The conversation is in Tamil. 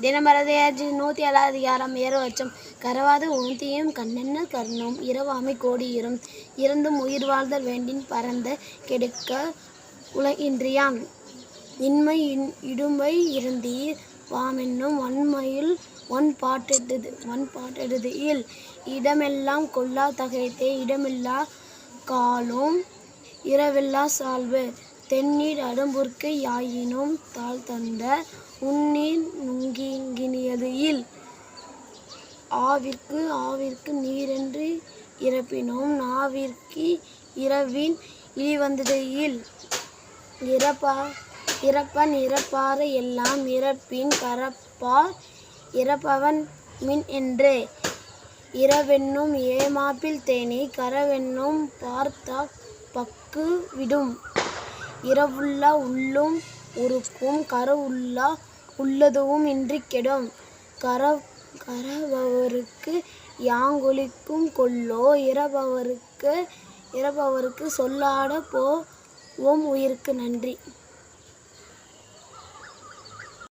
தினமரதையாச்சு நூற்றி ஏழாவது அதிகாரம் ஏறவச்சம் கரவாது உணர்த்தியும் கண்ணென்ன கர்ணம். இரவாமை கோடியிரும். இருந்தும் உயிர் வாழ்தல் வேண்டின் பரந்த கெடுக்க உலகின்றியான் இன்மை இன் இடும்பை இருந்தீர் வாமென்னும் வன்மையில் ஒன் பாட்டெடுது ஒன் பாட்டெடுது. இல் இடமெல்லாம் கொல்லா தகைத்தே இடமில்லா காலும் இரவில்லா சால்வு. தென்னீர் அடும்புற்கு யாயினும் தாழ் தந்த உன்னீர் நுங்கிங்கினியது இல் ஆவிற்கு ஆவிற்கு நீரென்று இறப்பினும். நாவிற்கு இரவின் இழிவந்தது இல் இறப்பா இறப்பன் இறப்பார எல்லாம் இறப்பின் கரப்பார். இறப்பவன் மின் என்றே. இரவென்னும் ஏமாப்பில் தேனி கரவென்னும் பார்த்தா பக்கு விடும். இரவுள்ளா உள்ளும் உருக்கும் கரவுள்ளா உள்ளதுவும் இன்றி கெடும். கர கரபவருக்கு யாங்கொலிக்கும் கொல்லோ இரபவருக்கு இறப்பவருக்கு சொல்லாட போ ஓம் உயிருக்கு நன்றி.